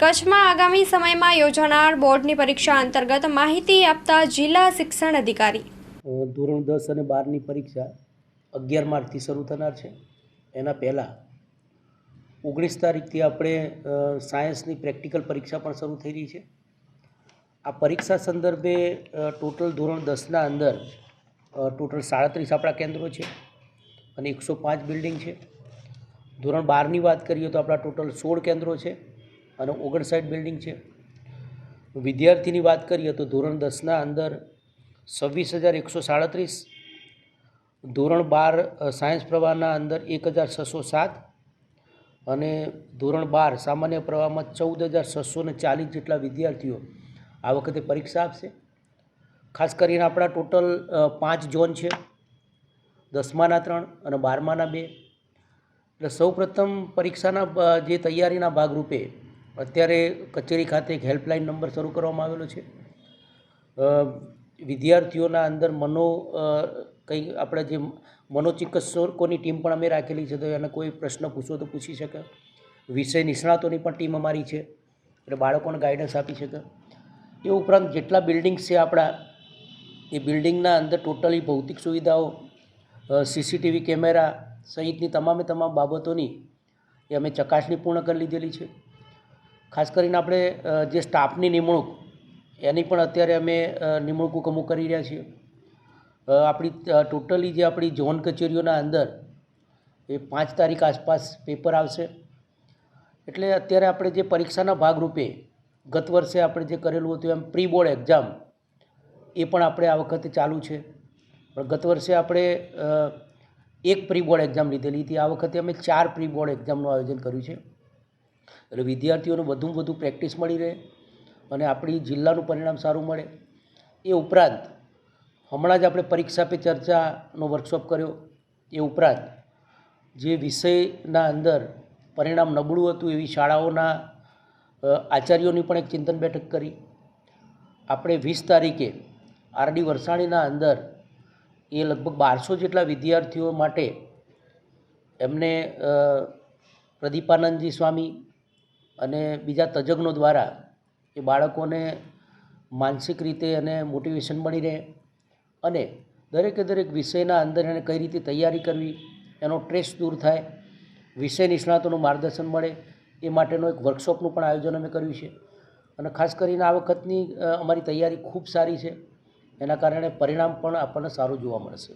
કચ્છમાં આગામી સમયમાં યોજાનાર બોર્ડની પરીક્ષા અંતર્ગત માહિતી આપતા જિલ્લા શિક્ષણ અધિકારી. ધોરણ દસ અને બારની પરીક્ષા અગિયાર માર્ચથી શરૂ થનાર છે. એના પહેલાં ઓગણીસ તારીખથી આપણે સાયન્સની પ્રેક્ટિકલ પરીક્ષા પણ શરૂ થઈ રહી છે. આ પરીક્ષા સંદર્ભે ટોટલ ધોરણ દસના અંદર ટોટલ સાડત્રીસ આપણા કેન્દ્રો છે અને એકસો પાંચ બિલ્ડિંગ છે. ધોરણ બારની વાત કરીએ તો આપણા ટોટલ સોળ કેન્દ્રો છે. અને ઓગણસાઠ બિલ્ડિંગ છે. વિદ્યાર્થીની વાત કરીએ તો ધોરણ દસના અંદર છવ્વીસ હજાર એકસો સાડત્રીસ, ધોરણ બાર સાયન્સ પ્રવાહના અંદર એક હજાર છસો સાત અને ધોરણ બાર, સામાન્ય પ્રવાહમાં ચૌદ હજાર છસો ને ચાલીસ જેટલા વિદ્યાર્થીઓ આ વખતે પરીક્ષા આપશે. ખાસ કરીને આપણા ટોટલ પાંચ ઝોન છે. દસમાના ત્રણ અને બારમાના બે. એટલે સૌપ્રથમ પરીક્ષાના જે તૈયારીના ભાગરૂપે અત્યારે કચેરી ખાતે એક હેલ્પલાઇન નંબર શરૂ કરવામાં આવેલો છે. વિદ્યાર્થીઓના અંદર મનો કંઈ આપણે જે મનોચિકિત્સકોની ટીમ પણ અમે રાખેલી છે, તો એને કોઈ પ્રશ્ન પૂછવો તો પૂછી શકે. વિષય નિષ્ણાતોની પણ ટીમ અમારી છે, એટલે બાળકોને ગાઈડન્સ આપી શકે. એ ઉપરાંત જેટલા બિલ્ડિંગ્સ છે આપણા, એ બિલ્ડિંગના અંદર ટોટલી ભૌતિક સુવિધાઓ સીસીટીવી કેમેરા સહિતની તમામે તમામ બાબતોની એ અમે ચકાસણી પૂર્ણ કરી લીધેલી છે. ખાસ કરીને આપણે જે સ્ટાફની નિમણૂક, એની પણ અત્યારે અમે નિમણૂક અમુક કરી રહ્યા છીએ. આપણી ટોટલી જે આપણી ઝોન કચેરીઓના અંદર એ પાંચ તારીખ આસપાસ પેપર આવશે. એટલે અત્યારે આપણે જે પરીક્ષાના ભાગરૂપે ગત વર્ષે આપણે જે કરેલું હતું એમ પ્રી બોર્ડ એક્ઝામ, એ પણ આપણે આ વખતે ચાલુ છે. પણ ગત વર્ષે આપણે એક પ્રી બોર્ડ એક્ઝામ લીધેલી હતી. આ વખતે અમે ચાર પ્રી બોર્ડ એક્ઝામનું આયોજન કર્યું છે. એટલે વિદ્યાર્થીઓને વધુમાં વધુ પ્રેક્ટિસ મળી રહે અને આપણી જિલ્લાનું પરિણામ સારું મળે. એ ઉપરાંત હમણાં જ આપણે પરીક્ષા પે ચર્ચાનો વર્કશોપ કર્યો. એ ઉપરાંત જે વિષયના અંદર પરિણામ નબળું હતું એવી શાળાઓના આચાર્યોની પણ એક ચિંતન બેઠક કરી. આપણે વીસ તારીખે આરડી વરસાણીના અંદર એ લગભગ બારસો જેટલા વિદ્યાર્થીઓ માટે એમને પ્રદીપાનંદજી સ્વામી અને બીજા તજજ્ઞો દ્વારા એ બાળકોને માનસિક રીતે અને મોટિવેશન મળી રહે અને દરેકે દરેક વિષયના અંદર એને કઈ રીતે તૈયારી કરવી, એનો ટ્રેસ દૂર થાય, વિષય નિષ્ણાતોનું માર્ગદર્શન મળે, એ માટેનો એક વર્કશોપનું પણ આયોજન અમે કર્યું છે. અને ખાસ કરીને આ વખતની અમારી તૈયારી ખૂબ સારી છે. એના કારણે પરિણામ પણ આપણને સારું જોવા મળશે.